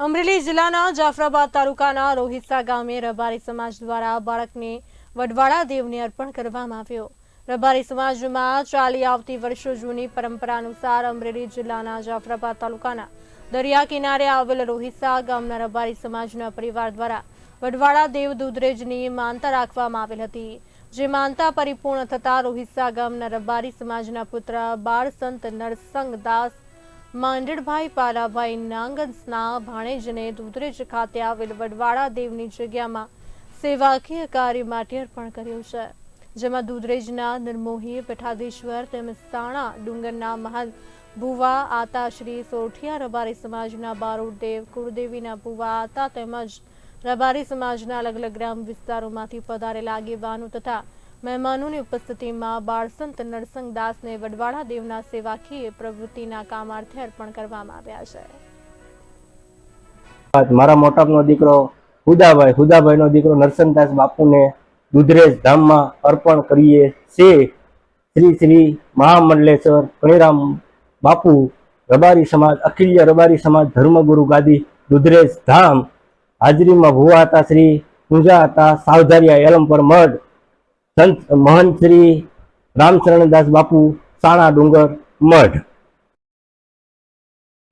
અમરેલી જિલ્લાના જાફરાબાદ તાલુકાના રોહિસા ગામે રબારી સમાજ દ્વારા બાળકને વડવાળા દેવને અર્પણ કરવામાં આવ્યો. રબારી સમાજમાં ચાલી આવતી વર્ષો જૂની પરંપરા અનુસાર અમરેલી જિલ્લાના જાફરાબાદ તાલુકાના દરિયા કિનારે આવેલ રોહિસા ગામના રબારી સમાજના પરિવાર દ્વારા વડવાળા દેવ દુધરેજની માનતા રાખવામાં આવેલ હતી. જે માનતા પરિપૂર્ણ થતા રોહિસા ગામના રબારી સમાજના પુત્ર બાળ સંત નરસંગ દાસ માંડળભાઈ પાલાભાઈ નાંગન્સના ભાણેજને દૂધરેજ ખાતે આવેલ વડવાળા દેવની જગ્યામાં સેવાકીય કાર્ય માટે અર્પણ કર્યું છે, જેમાં દૂધરેજના નિર્મોહી પીઠાધીશ્વર તેમજ સાણા ડુંગરના મહંત ભુવા આતા શ્રી સોઠિયા રબારી સમાજના બારોટદેવ કુળદેવીના ભુવા આતા તેમજ રબારી સમાજના અલગ અલગ ગ્રામ વિસ્તારોમાંથી પધારેલા આગેવાનો તથા મહેમાનોની ઉપસ્થિતિમાં બાળસંત નરસંગ દાસને વડવાળા દેવના સેવાકીય પ્રવૃત્તિના કામાર્થે અર્પણ કરવામાં આવ્યા છે. મારા મોટાપનો દીકરો હુદાભાઈ, હુદાભાઈનો દીકરો નરસંગદાસ બાપુને દુધરેજ ધામમાં અર્પણ કરીએ છે શ્રી શ્રી મહામંડલેશ્વર કણીરામ બાપુ, રબારી સમાજ, અખિલ્ય રબારી સમાજ ધર્મગુરુ ગાદી દુધરેજ ધામ. હાજરીમાં ભુવા હતા શ્રી પૂંજા હતા, સાવધારિયા, એલમપર મઢ. સંત મહંત શ્રી રામચરણદાસ બાપુ સાણા ડુંગર મઢ.